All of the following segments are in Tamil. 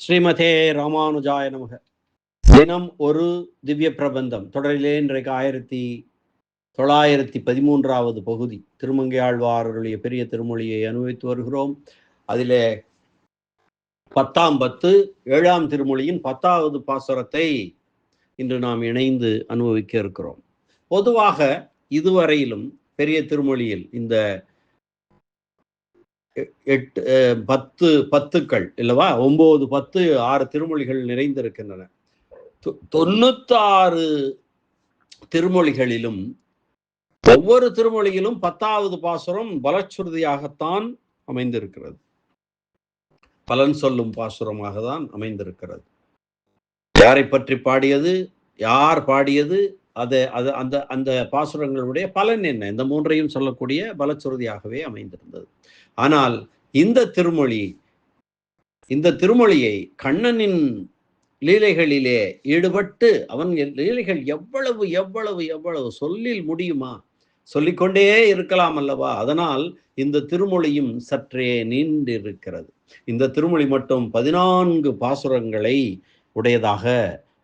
ஸ்ரீமதே ராமானுஜாய நமக. தினம் ஒரு திவ்ய பிரபந்தம். தொடரிலே இன்றைக்கு ஆயிரத்தி தொள்ளாயிரத்தி பதிமூன்றாவது பகுதி. திருமங்கையாழ்வாரருடைய பெரிய திருமொழியை அனுபவித்து வருகிறோம். அதிலே பத்தாம் பத்து ஏழாம் திருமொழியின் பத்தாவது பாசுரத்தை இன்று நாம் இணைந்து அனுபவிக்க இருக்கிறோம். பொதுவாக இதுவரையிலும் பெரிய திருமொழியில் இந்த எட்டு பத்து பத்துக்கள் இல்லவா? ஒன்பது பத்து ஆறு திருமொழிகள் நிறைந்திருக்கின்றன. தொ- தொண்ணூத்தாறு திருமொழிகளிலும் ஒவ்வொரு திருமொழியிலும் பத்தாவது பாசுரம் பலச்சுருதியாகத்தான் அமைந்திருக்கிறது. பலன் சொல்லும் பாசுரமாக தான் அமைந்திருக்கிறது. யாரை பற்றி பாடியது? யார் பாடியது? அது அது அந்த அந்த பாசுரங்களுடைய பலன் என்ன? இந்த மூன்றையும் சொல்லக்கூடிய பலச்சுருதியாகவே அமைந்திருந்தது. ஆனால் இந்த திருமொழி இந்த திருமொழியை கண்ணனின் லீலைகளிலே ஈடுபட்டு அவன் லீலைகள் எவ்வளவு எவ்வளவு எவ்வளவு சொல்லில் முடியுமா? சொல்லிக்கொண்டே இருக்கலாம் அல்லவா? அதனால் இந்த திருமொழியும் சற்றே நீண்டிருக்கிறது. இந்த திருமொழி மட்டும் பதினான்கு பாசுரங்களை உடையதாக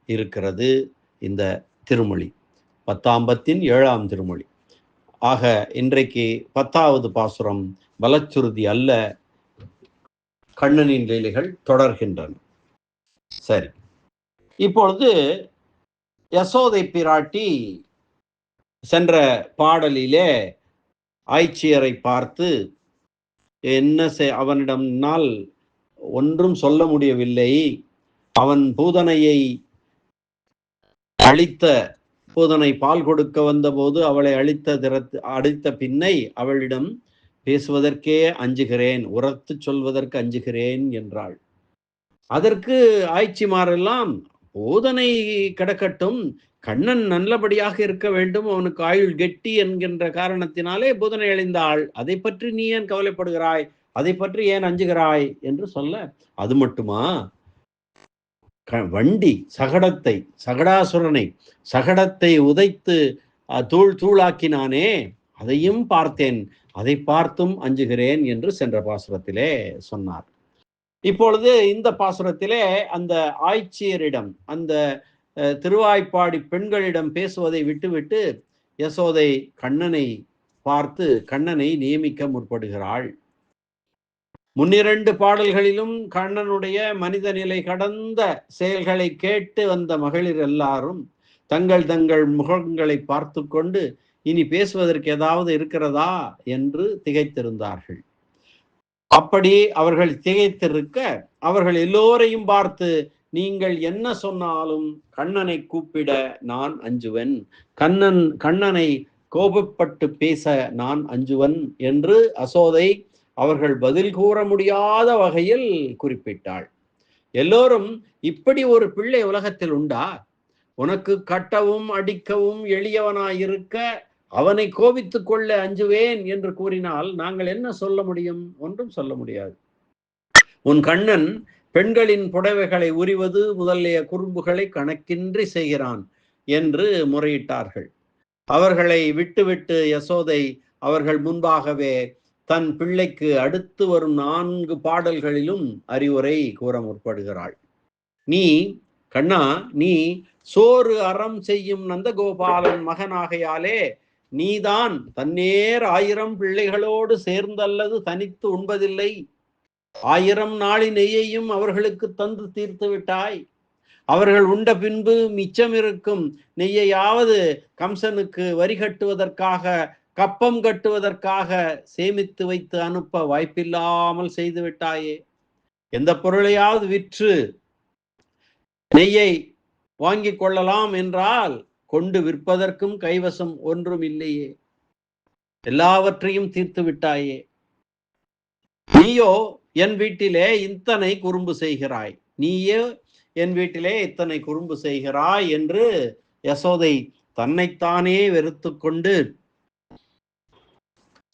இருக்கிறது இந்த திருமொழி. பத்தாம்பத்தின் ஏழாம் திருமொழி. ஆக இன்றைக்கு பத்தாவது பாசுரம் பலச்சுருதி அல்ல. கண்ணனின் லீலைகள் தொடர்கின்றன. சரி. இப்பொழுது யசோதை பிராட்டி சென்ற பாடலிலே ஆய்ச்சியரை பார்த்து என்ன செய் அவனிடம்னால் ஒன்றும் சொல்ல முடியவில்லை. அவன் பூதனையை அழித்த பூதனை பால் கொடுக்க வந்தபோது அவளை அழித்த திறத்து அடித்த பின்னை அவளிடம் பேசுவதற்கே அஞ்சுகிறேன் உரத்து சொல்வதற்கு அஞ்சுகிறேன் என்றாள். அதற்கு ஆய்ச்சிமாரெல்லாம் போதனை கிடக்கட்டும் கண்ணன் நல்லபடியாக இருக்க வேண்டும் அவனுக்கு ஆயுள் கெட்டி என்கின்ற காரணத்தினாலே பூதனை அழிந்தாள் அதை பற்றி நீ ஏன் கவலைப்படுகிறாய்? அதை பற்றி ஏன் அஞ்சுகிறாய்? என்று சொல்ல அது மட்டுமா? க- வண்டி சகடத்தை சகடாசுரனை சகடத்தை உதைத்து தூள் தூளாக்கினானே? அதையும் பார்த்தேன் அதை பார்த்தும் அஞ்சுகிறேன் என்று சென்ற பாசுரத்திலே சொன்னார். இப்பொழுது இந்த பாசுரத்திலே அந்த ஆய்ச்சியரிடம் அந்த திருவாய்ப்பாடி பெண்களிடம் பேசுவதை விட்டுவிட்டு யசோதை கண்ணனை பார்த்து கண்ணனை நியமிக்க முற்படுகிறாள். முன்னிரண்டு பாடல்களிலும் கண்ணனுடைய மனித நிலை கடந்த செயல்களை கேட்டு வந்த மகளிர் எல்லாரும் தங்கள் தங்கள் முகங்களை பார்த்து கொண்டு இனி பேசுவதற்கு ஏதாவது இருக்கிறதா என்று திகைத்திருந்தார்கள். அப்படி அவர்கள் திகைத்திருக்க அவர்கள் எல்லோரையும் பார்த்து நீங்கள் என்ன சொன்னாலும் கண்ணனை கூப்பிட நான் அஞ்சுவன். கண்ணன் கண்ணனை கோபப்பட்டு பேச நான் அஞ்சுவன் என்று அசோதை அவர்கள் பதில் கூற முடியாத வகையில் குறிப்பிட்டாள். எல்லோரும் இப்படி ஒரு பிள்ளை உலகத்தில் உண்டா? உனக்கு கட்டவும் அடிக்கவும் எளியவனாயிருக்க அவனை கோபித்துக் கொள்ள அஞ்சுவேன் என்று கூறினால் நாங்கள் என்ன சொல்ல முடியும்? ஒன்றும் சொல்ல முடியாது. உன் கண்ணன் பெண்களின் புடவைகளை உரிவது முதலிய குறும்புகளை கணக்கின்றி செய்கிறான் என்று முறையிட்டார்கள். அவர்களை விட்டுவிட்டு யசோதை அவர்கள் முன்பாகவே தன் பிள்ளைக்கு அடுத்து வரும் நான்கு பாடல்களிலும் அறிவுரை கூற முற்படுகிறாள். நீ கண்ணா நீ சோறு அறம் செய்யும் நந்தகோபாலன் மகனாகையாலே நீதான் தன்னேர் ஆயிரம் பிள்ளைகளோடு சேர்ந்தல்லது தனித்து உண்பதில்லை. ஆயிரம் நாளி நெய்யையும் அவர்களுக்கு தந்து தீர்த்து விட்டாய். அவர்கள் உண்ட பின்பு மிச்சம் இருக்கும் நெய்யையாவது கம்சனுக்கு வரி கட்டுவதற்காக கப்பம் கட்டுவதற்காக சேமித்து வைத்து அனுப்ப வாய்ப்பில்லாமல் செய்து விட்டாயே. எந்த பொருளையாவது விற்று நெய்யை வாங்கிக் கொள்ளலாம் என்றால் கொண்டு விற்பதற்கும் கைவசம் ஒன்றும் இல்லையே. எல்லாவற்றையும் தீர்த்து விட்டாயே. நீயோ என் வீட்டிலே இத்தனை குறும்பு செய்கிறாய். நீயே என் வீட்டிலே இத்தனை குறும்பு செய்கிறாய் என்று யசோதை தன்னைத்தானே வெறுத்து கொண்டு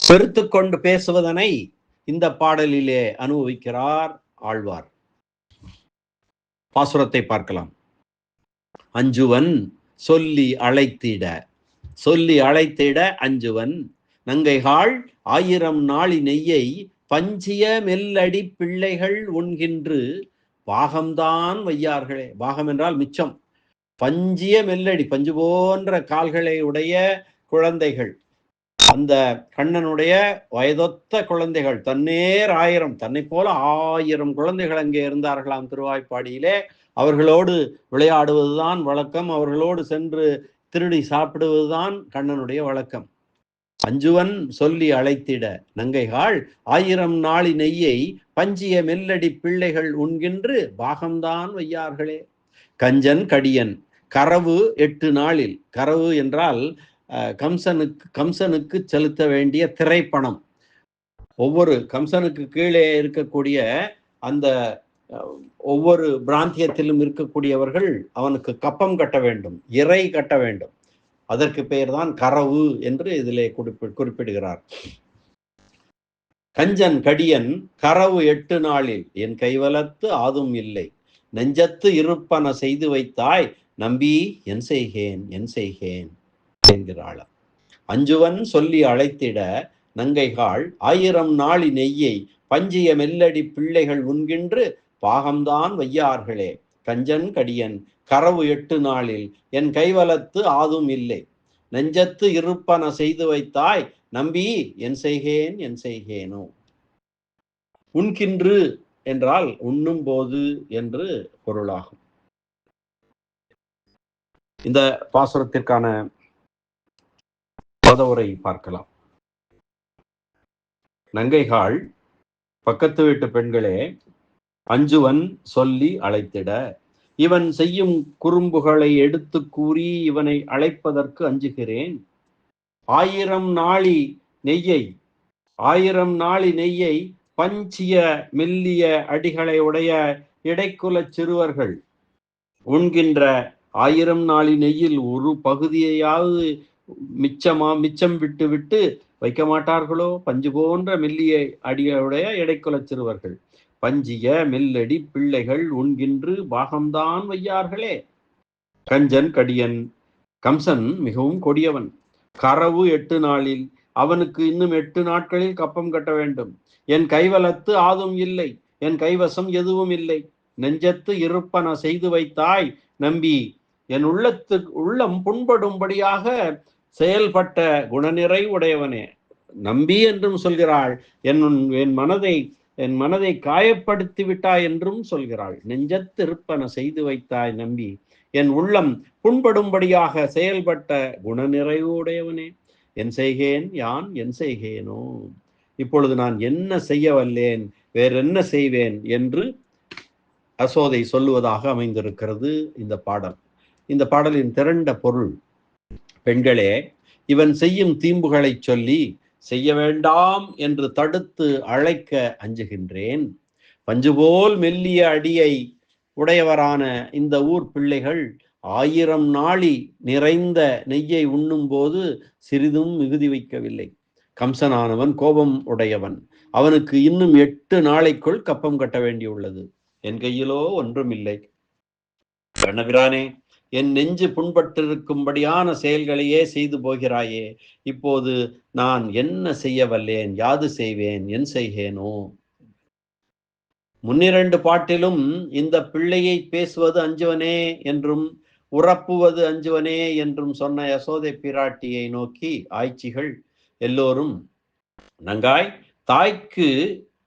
வெறுத்து கொண்டு பேசுவதனை இந்த பாடலிலே அனுபவிக்கிறார் ஆழ்வார். பாசுரத்தை பார்க்கலாம். அஞ்சுவன் சொல்லி அழைத்திட. சொல்லி அழைத்திட அஞ்சுவன் நங்கைகாள் ஆயிரம் நாளி நெய்யை பஞ்சிய மெல்லடி பிள்ளைகள் உண்கின்று. பாகம்தான் வையார்களே பாகம் என்றால் மிச்சம். பஞ்சிய மெல்லடி பஞ்சு போன்ற கால்களை உடைய குழந்தைகள். அந்த கண்ணனுடைய வயதொத்த குழந்தைகள் தன்னேர் ஆயிரம் தன்னை போல ஆயிரம் குழந்தைகள் அங்கே இருந்தார்களாம் திருவாய்ப்பாடியிலே. அவர்களோடு விளையாடுவதுதான் வழக்கம். அவர்களோடு சென்று திருடி சாப்பிடுவதுதான் கண்ணனுடைய வழக்கம். அஞ்சுவன் சொல்லி அழைத்திட நங்கைகாள் ஆயிரம் நாளி நெய்யை பஞ்சிய மெல்லடி பிள்ளைகள் உண்கின்று பாகம்தான் வையார்களே. கஞ்சன் கடியன் கரவு எட்டு நாளில். கரவு என்றால் கம்சனுக்கு கம்சனுக்கு செலுத்த வேண்டிய திரைப்பணம். ஒவ்வொரு கம்சனுக்கு கீழே இருக்கக்கூடிய அந்த ஒவ்வொரு பிராந்தியத்திலும் இருக்கக்கூடியவர்கள் அவனுக்கு கப்பம் கட்ட வேண்டும் இறை கட்ட வேண்டும். அதற்கு பெயர்தான் கரவு என்று இதிலே குறிப்பி குறிப்பிடுகிறார். கஞ்சன் கடியன் கரவு எட்டு நாளில் என் கைவலத்து ஆதும் இல்லை. நெஞ்சத்து இருப்பன செய்து வைத்தாய் நம்பி என் செய்கேன் என் செய்கேன் என்கிறாள். அஞ்சுவன் சொல்லி அழைத்திட நங்கைகாள் ஆயிரம் நாளி நெய்யை பஞ்சிய மெல்லடி பிள்ளைகள் உண்கின்று பாகம்தான் வையார்களே கஞ்சன் கடியன் கரவு எட்டு நாளில் என் கைவலத்து ஆதும் இல்லை. நெஞ்சத்து இருப்பன செய்து வைத்தாய் நம்பி என் செய்கேன் என் செய்கேனோ. உண்கின்று என்றால் உண்ணும் போது என்று பொருளாகும். இந்த பாசுரத்திற்கான பதவுரை பார்க்கலாம். நங்கைகாள் பக்கத்து வீட்டு பெண்களே அஞ்சுவன் சொல்லி அழைத்திட இவன் செய்யும் குறும்புகளை எடுத்து கூறி இவனை அழைப்பதற்கு அஞ்சுகிறேன். ஆயிரம் நாளி நெய்யை ஆயிரம் நாளி நெய்யை பஞ்சிய மெல்லிய அடிகளை உடைய இடைக்குலச் சிறுவர்கள் உண்கின்ற ஆயிரம் நாளி நெய்யில் ஒரு பகுதியையாவது மிச்சமா மிச்சம் விட்டு விட்டு வைக்க மாட்டார்களோ? பஞ்சு போன்ற மெல்லிய அடிகளுடைய இடைக்குலச் சிறுவர்கள். பஞ்சிய மெல்லடி பிள்ளைகள் உண்கின்று பாகம்தான் வையார்களே. கஞ்சன் கடியன் கம்சன் மிகவும் கொடியவன். கரவு எட்டு நாளில் அவனுக்கு இன்னும் எட்டு நாட்களில் கப்பம் கட்ட வேண்டும். என் கைவலத்து ஆதும் இல்லை என் கைவசம் எதுவும் இல்லை. நெஞ்சத்து இருப்பன செய்து வைத்தாய் நம்பி. என் உள்ளத்து உள்ளம் புண்படும்படியாக செயல்பட்ட குணநிறை உடையவனே. நம்பி என்றும் சொல்கிறாள் என் என் மனதை என் மனதை காயப்படுத்தி விட்டாய் என்றும் சொல்கிறாள். நெஞ்சத்திருப்பன செய்து வைத்தாய் நம்பி என் உள்ளம் புண்படும்படியாக செயல்பட்ட குணநிறைவுடையவனே. என் செய்கேன் யான் என் செய்கேனோ? இப்பொழுது நான் என்ன செய்ய வல்லேன் வேறென்ன செய்வேன் என்று அசோதை சொல்லுவதாக அமைந்திருக்கிறது இந்த பாடல். இந்த பாடலின் திரண்ட பொருள் பெண்களே இவன் செய்யும் தீம்புகளை சொல்லி செய்ய வேண்டாம் என்று தடுத்து அழைக்க அஞ்சுகின்றேன். பஞ்சுபோல் மெல்லிய அடியை உடையவரான இந்த ஊர் பிள்ளைகள் ஆயிரம் நாளி நிறைந்த நெய்யை உண்ணும் போது சிறிதும் மிகுதி வைக்கவில்லை. கம்சனானவன் கோபம் உடையவன். அவனுக்கு இன்னும் எட்டு நாளைக்குள் கப்பம் கட்ட வேண்டியுள்ளது. என் கையிலோ ஒன்றுமில்லை. கண்ணபிரானே என் நெஞ்சு புண்பட்டிருக்கும்படியான செயல்களையே செய்து போகிறாயே இப்போது நான் என்ன செய்ய வல்லேன்? யாது செய்வேன்? என் செய்கேனோ? முன்னிரண்டு பாட்டிலும் இந்த பிள்ளையை பேசுவது அஞ்சுவனே என்றும் உறப்புவது அஞ்சுவனே என்றும் சொன்ன யசோதை பிராட்டியை நோக்கி ஆய்ச்சிகள் எல்லோரும் நங்காய் தாய்க்கு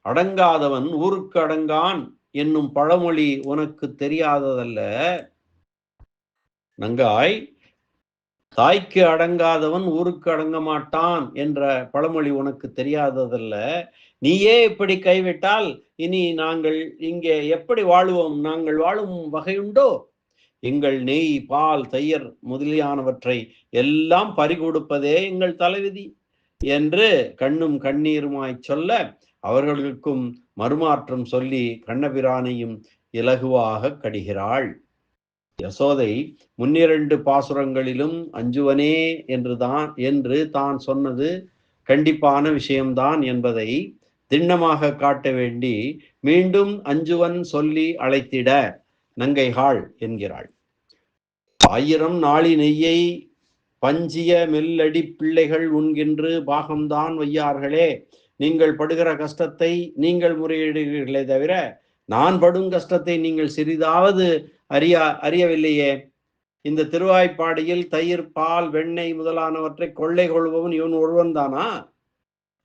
அடங்காதவன் ஊருக்கு அடங்கான் என்னும் பழமொழி உனக்கு தெரியாததல்ல. நங்காய் தாய்க்கு அடங்காதவன் ஊருக்கு அடங்க மாட்டான் என்ற பழமொழி உனக்கு தெரியாததல்ல. நீயே இப்படி கைவிட்டால் இனி நாங்கள் இங்கே எப்படி வாழுவோம்? நாங்கள் வாழும் வகையுண்டோ? எங்கள் நெய் பால் தையர் முதலியானவற்றை எல்லாம் பறிகொடுப்பதே எங்கள் தலைவிதி என்று கண்ணும் கண்ணீருமாய் சொல்ல அவர்களுக்கும் மறுமாற்றம் சொல்லி கண்ணபிரானையும் இலகுவாக கடிகிறாள். யசோதை முன்னிரண்டு பாசுரங்களிலும் அஞ்சுவனே என்று தான் என்று தான் சொன்னது கண்டிப்பான விஷயம்தான் என்பதை திண்ணமாக காட்ட வேண்டி மீண்டும் அஞ்சுவன் சொல்லி அழைத்திட நங்கைகாள் என்கிறாள். ஆயிரம் நாளி நெய்யை பஞ்சிய மெல்லடி பிள்ளைகள் உண்கின்று பாகம்தான் வையார்களே நீங்கள் படுகிற கஷ்டத்தை நீங்கள் முறையிடுகிறீர்களே தவிர நான் படும் கஷ்டத்தை நீங்கள் சிறிதாவது அறியா அறியவில்லையே. இந்த திருவாய்ப்பாடியில் தயிர் பால் வெண்ணெய் முதலானவற்றை கொள்ளை கொள்பவன் இவன் ஒருவன் தானா?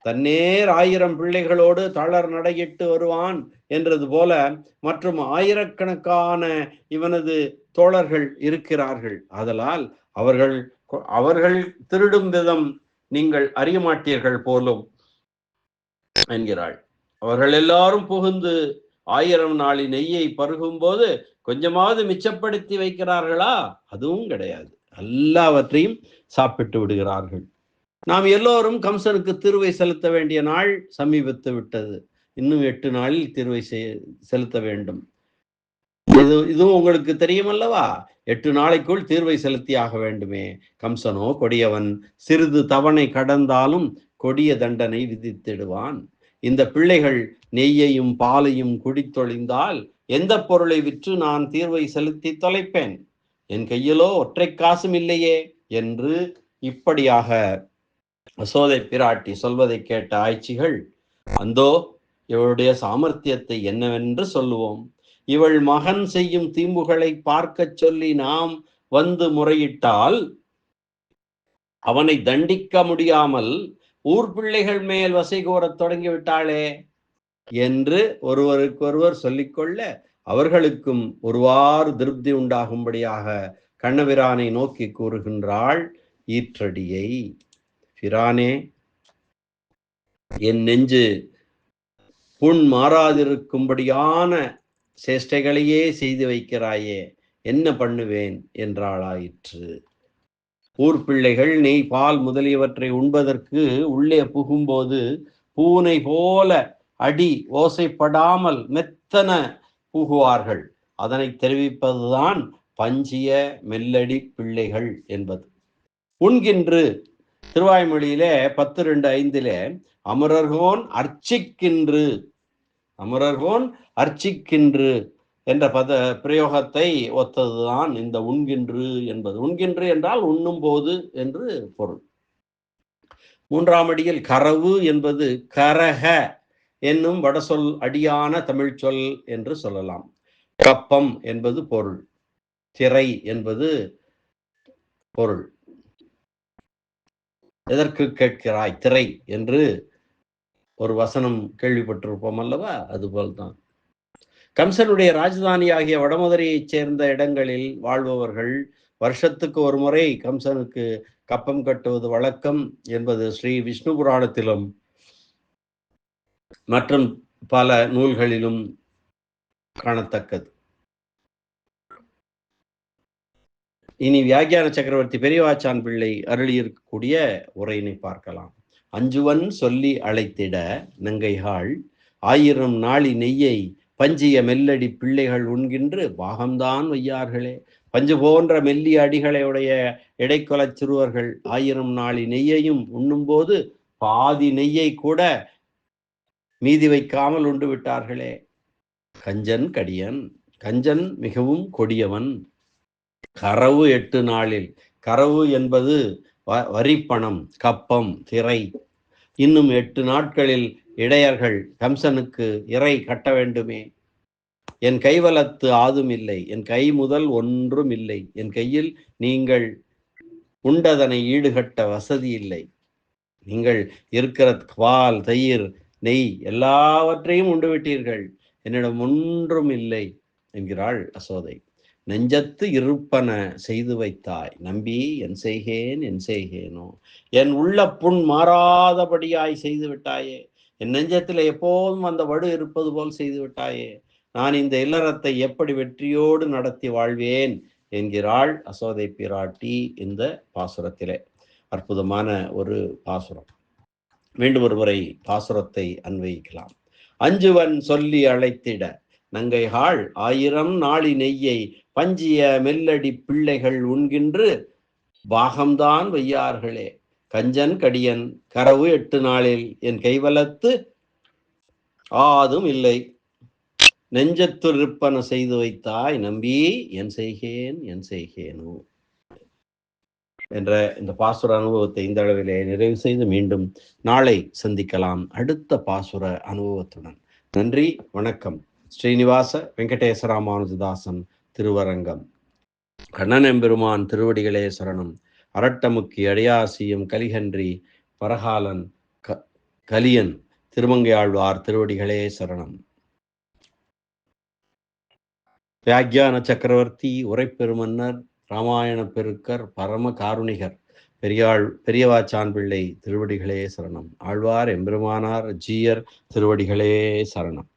தன்னேர் ஆயிரம் பிள்ளைகளோடு தளர் நடையிட்டு வருவான் என்றது போல மற்றும் ஆயிரக்கணக்கான இவனது தோழர்கள் இருக்கிறார்கள். ஆதலால் அவர்கள் அவர்கள் திருடும் விதம் நீங்கள் அறிய மாட்டீர்கள் போலும் என்கிறாள். அவர்கள் எல்லாரும் புகுந்து ஆயிரம் நாளி நெய்யை பருகும் போது கொஞ்சமாவது மிச்சப்படுத்தி வைக்கிறார்களா? அதுவும் கிடையாது. எல்லாவற்றையும் சாப்பிட்டு விடுகிறார்கள். நாம் எல்லோரும் கம்சனுக்கு திருவை செலுத்த வேண்டிய நாள் சமீபத்து விட்டது. இன்னும் எட்டு நாளில் திருவை செலுத்த வேண்டும். இது இதுவும் உங்களுக்கு தெரியும் அல்லவா எட்டு நாளைக்குள் தீர்வை செலுத்தி ஆக வேண்டுமே. கம்சனோ கொடியவன் சிறிது தவணை கடந்தாலும் கொடிய தண்டனை விதித்திடுவான். இந்த பிள்ளைகள் நெய்யையும் பாலையும் குடித்தொழிந்தால் எந்த பொருளை விற்று நான் தீர்வை செலுத்தி தொலைப்பேன்? என் கையிலோ ஒற்றை காசும் இல்லையே? என்று இப்படியாக அசோதை பிராட்டி சொல்வதை கேட்ட ஆய்ச்சிகள் அந்தோ இவளுடைய சாமர்த்தியத்தை என்னவென்று சொல்லுவோம். இவள் மகன் செய்யும் தீம்புகளை பார்க்க சொல்லி நாம் வந்து முறையிட்டால் அவனை தண்டிக்க முடியாமல் ஊர் பிள்ளைகள் மேல் வசை கூறத் தொடங்கிவிட்டாளே? என்று ஒருவருக்கொருவர் சொல்லிக்கொள்ள அவர்களுக்கும் ஒருவாறு திருப்தி உண்டாகும்படியாக கண்ணபிரானை நோக்கி கூறுகின்றாள் ஈற்றடியை பிரானே என் நெஞ்சு புண் மாறாதிருக்கும்படியான சேஷ்டைகளையே செய்து வைக்கிறாயே என்ன பண்ணுவேன்? என்றாளாயிற்று. ஊர் பிள்ளைகள் நெய் பால் முதலியவற்றை உண்பதற்கு உள்ளே புகும்போது பூனை போல அடி ஓசைப்படாமல் மெத்தன கூகுவார்கள். அதனை தெரிவிப்பதுதான் பஞ்சிய மெல்லடி பிள்ளைகள் என்பது. உண்கின்று திருவாய்மொழியிலே பத்து ரெண்டு ஐந்திலே அமரர்கோன் அர்ச்சிக்கின்று அமரர்கோன் அர்ச்சிக்கின்று என்ற பத பிரயோகத்தை ஒத்ததுதான் இந்த உண்கின்று என்பது. உண்கின்று என்றால் உண்ணும் போது என்று பொருள். மூன்றாம் அடியில் கரவு என்பது கரக. என்னும் வடசொல் அடியான தமிழ் சொல் என்று சொல்லலாம். கப்பம் என்பது பொருள். திரை என்பது பொருள். எதற்கு கேட்கிறாய் திரை என்று ஒரு வசனம் கேள்விப்பட்டிருப்போம் அல்லவா? அதுபோல்தான் கம்சனுடைய ராஜதானி ஆகிய வடமதுரையைச் சேர்ந்த இடங்களில் வாழ்பவர்கள் வருஷத்துக்கு ஒரு முறை கம்சனுக்கு கப்பம் கட்டுவது வழக்கம் என்பது ஸ்ரீ விஷ்ணு புராணத்திலும் மற்றும் பல நூல்களிலும் காணத்தக்கது. இனி வியாக்கியான சக்கரவர்த்தி பெரியவாச்சான் பிள்ளை அருளியிருக்கக்கூடிய உரையினை பார்க்கலாம். அஞ்சுவன் சொல்லி அழைத்திட நங்கைகாள் ஆயிரம் நாளி நெய்யை பஞ்சிய மெல்லடி பிள்ளைகள் உண்கின்று பாகம்தான் வையார்களே. பஞ்சு போன்ற மெல்லிய அடிகளையுடைய இடைக்கொலச் சிறுவர்கள் ஆயிரம் நாளி நெய்யையும் உண்ணும்போது பாதி நெய்யை கூட மீதி வைக்காமல் உண்டு விட்டார்களே. கஞ்சன் கடியன். கஞ்சன் மிகவும் கொடியவன். கரவு எட்டு நாளில். கரவு என்பது வரிப்பணம் கப்பம் திரை. இன்னும் எட்டு நாட்களில் இடையர்கள் கம்சனுக்கு இறை கட்ட வேண்டுமே. என் கைவலத்து ஆதும் இல்லை. என் கை முதல் ஒன்றும் இல்லை. என் கையில் நீங்கள் உண்டதனை ஈடுகட்ட வசதி இல்லை. நீங்கள் இருக்கிற பால் தயிர் நெய் எல்லாவற்றையும் உண்டு விட்டீர்கள் என்னிடம் ஒன்றும் இல்லை என்கிறாள் அசோதை. நெஞ்சத்து இருப்பன செய்து வைத்தாய். நம்பி என் செய்கேன் என் செய்கேனோ. என் உள்ள புண் மாறாதபடியாய் செய்து விட்டாயே. என் நெஞ்சத்தில் எப்போதும் அந்த வடு இருப்பது போல் செய்து விட்டாயே. நான் இந்த இல்லறத்தை எப்படி வெற்றியோடு நடத்தி வாழ்வேன்? என்கிறாள் அசோதை பிராட்டி இந்த பாசுரத்திலே. அற்புதமான ஒரு பாசுரம். மீண்டும் ஒரு முறை பாசுரத்தை அன்வயிக்கலாம். அஞ்சுவன் சொல்லி அழைத்திட நங்கைகாள் ஆயிரம் நாளி நெய்யை பஞ்சிய மெல்லடி பிள்ளைகள் உண்கின்று பாகம்தான் வையார்களே கஞ்சன் கடியன் கரவு எட்டு நாளில் என் கைவலத்து ஆதும் இல்லை. நெஞ்சத்துருப்பன செய்து வைத்தாய் நம்பி என் செய்கேன் என் செய்கேனோ. என்ற இந்த பாசுர அனுபவத்தை இந்த அளவிலே நிறைவு செய்து மீண்டும் நாளை சந்திக்கலாம். அடுத்த பாசுர அனுபவத்துடன். நன்றி வணக்கம். ஸ்ரீனிவாச வெங்கடேசராமானுஜதாசன் திருவரங்கம். கண்ணன் எம்பெருமான் திருவடிகளே சரணம். அரட்டமுக்கி அடியாசியும் கலிகன்றி பரகாலன் க கலியன் திருமங்கையாழ்வார் திருவடிகளே சரணம். வியாக்கியான சக்கரவர்த்தி உரைப்பெருமன்னர் ராமாயண பெருக்கர் பரம காருணிகர் பெரியாள் பெரியவாச்சான் பிள்ளை திருவடிகளே சரணம். ஆழ்வார் எம்பெருமானார் ஜீயர் திருவடிகளே சரணம்.